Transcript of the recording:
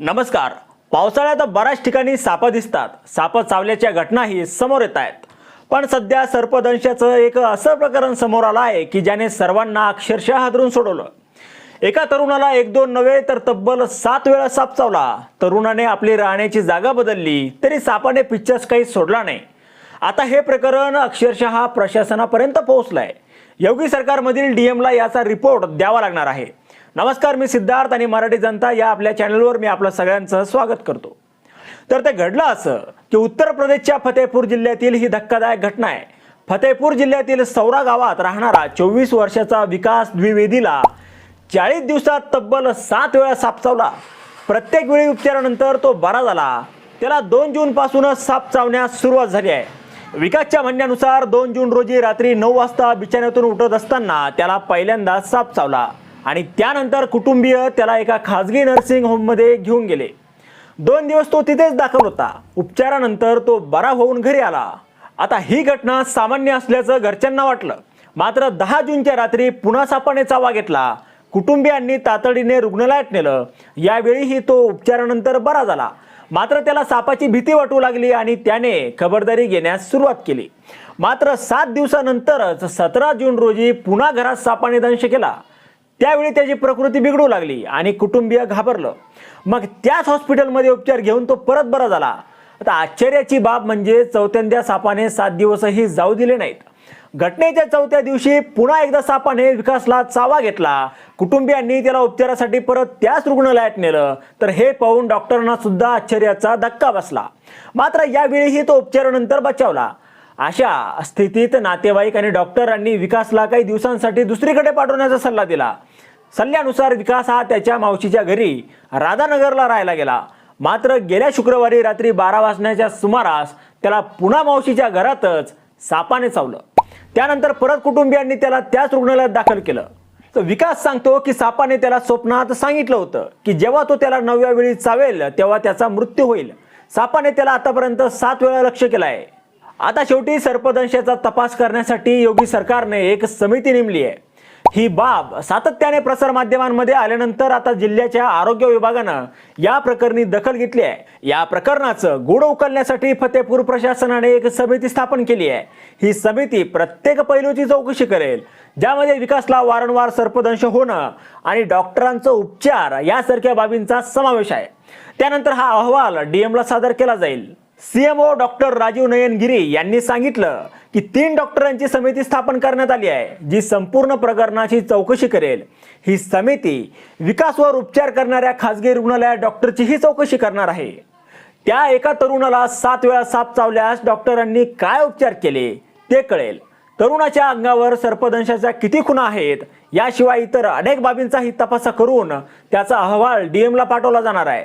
नमस्कार. पावसाळ्यात बऱ्याच ठिकाणी सापं दिसतात. सापं चावल्याच्या घटनाही समोर येत आहेत. पण सध्या सर्पदंशाचं एक असं प्रकरण समोर आलं आहे की ज्याने सर्वांना अक्षरशः हादरून सोडवलं. एका तरुणाला एक दोन नव्हे तर तब्बल सात वेळा साप चावला. तरुणाने आपली राहण्याची जागा बदलली तरी सापाने पिक्चर्स काही सोडला नाही. आता हे प्रकरण अक्षरशः प्रशासनापर्यंत पोहोचलंय. योगी सरकारमधील डीएमला याचा रिपोर्ट द्यावा लागणार आहे. नमस्कार मी सिद्धार्थ आणि मराठी जनता या आपल्या चॅनलवर मी आपलं सगळ्यांचं स्वागत करतो. तर ते घडलं असं की उत्तर प्रदेशच्या फतेपूर जिल्ह्यातील ही धक्कादायक घटना आहे. फतेपूर जिल्ह्यातील सौरा गावात राहणारा चोवीस वर्षाचा विकास द्विवेदीला चाळीस दिवसात तब्बल सात वेळा साप चावला. प्रत्येक वेळी उपचारानंतर तो बरा झाला. त्याला दोन जून पासूनच साप चावण्यास सुरुवात झाली आहे. विकासच्या म्हणण्यानुसार दोन जून रोजी रात्री नऊ वाजता बिछाण्यातून उठत असताना त्याला पहिल्यांदा साप चावला. आणि त्यानंतर कुटुंबीय त्याला एका खाजगी नर्सिंग होममध्ये घेऊन गेले. दोन दिवस तो तिथेच दाखल होता. उपचारानंतर तो बरा होऊन घरी आला. आता ही घटना सामान्य असल्याचं घरच्यांना वाटलं. मात्र दहा जूनच्या रात्री पुन्हा सापाने चावा घेतला. कुटुंबियांनी तातडीने रुग्णालयात नेलं. यावेळीही तो उपचारानंतर बरा झाला. मात्र त्याला सापाची भीती वाटू लागली आणि त्याने खबरदारी घेण्यास सुरुवात केली. मात्र सात दिवसानंतरच सतरा जून रोजी पुन्हा घरात सापाने दंश केला. त्यावेळी त्याची प्रकृती बिघडू लागली आणि कुटुंबीय घाबरलं. मग त्याच हॉस्पिटलमध्ये उपचार घेऊन तो परत बरा झाला. आता आश्चर्याची बाब म्हणजे चौथ्यांद्या सापाने सात दिवसही जाऊ दिले नाहीत. घटनेच्या चौथ्या दिवशी पुन्हा एकदा सापाने विकासला चावा घेतला. कुटुंबियांनी त्याला उपचारासाठी परत त्याच रुग्णालयात नेलं. तर हे पाहून डॉक्टरांना सुद्धा आश्चर्याचा धक्का बसला. मात्र यावेळीही तो उपचारानंतर बचावला. अशा स्थितीत नातेवाईक आणि डॉक्टरांनी विकासला काही दिवसांसाठी दुसरीकडे पाठवण्याचा सल्ला दिला. सल्ल्यानुसार विकास हा त्याच्या मावशीच्या घरी राधानगरला राहायला गेला. मात्र गेल्या शुक्रवारी रात्री बारा वाजण्याच्या सुमारास त्याला पुन्हा मावशीच्या घरातच सापाने चावलं. त्यानंतर परत कुटुंबियांनी त्याला त्याच रुग्णालयात दाखल केलं. तर विकास सांगतो की सापाने त्याला स्वप्नात सांगितलं होतं की जेव्हा तो त्याला नवव्या वेळी चावेल तेव्हा त्याचा मृत्यू होईल. सापाने त्याला आतापर्यंत सात वेळा लक्ष केलं आहे आता शेवटी सर्पदंशाचा तपास करण्यासाठी योगी सरकारने एक समिती नेमली आहे. ही बाब सातत्याने प्रसारमाध्यमांमध्ये आल्यानंतर आता जिल्ह्याच्या आरोग्य विभागानं या प्रकरणी दखल घेतली आहे. या प्रकरणाचं गुढ उकलण्यासाठी फतेपूर प्रशासनाने एक समिती स्थापन केली आहे. ही समिती प्रत्येक पैलूची चौकशी करेल ज्यामध्ये विकासला वारंवार सर्पदंश होणं आणि डॉक्टरांचं उपचार यासारख्या बाबींचा समावेश आहे. त्यानंतर हा अहवाल डीएमला सादर केला जाईल. सीएमओ डॉक्टर राजीव नयनगिरी यांनी सांगितलं की तीन डॉक्टरांची समिती स्थापन करण्यात आली आहे जी संपूर्ण प्रकरणाची चौकशी करेल. ही समिती विकासवर उपचार करणाऱ्या खासगी रुग्णालयात डॉक्टरचीही चौकशी करणार आहे. त्या एका तरुणाला सात वेळा साप चावल्यास डॉक्टरांनी काय उपचार केले ते कळेल. तरुणाच्या अंगावर सर्पदंशाच्या किती खुणा आहेत याशिवाय इतर अनेक बाबींचाही तपास करून त्याचा अहवाल डीएमला पाठवला जाणार आहे.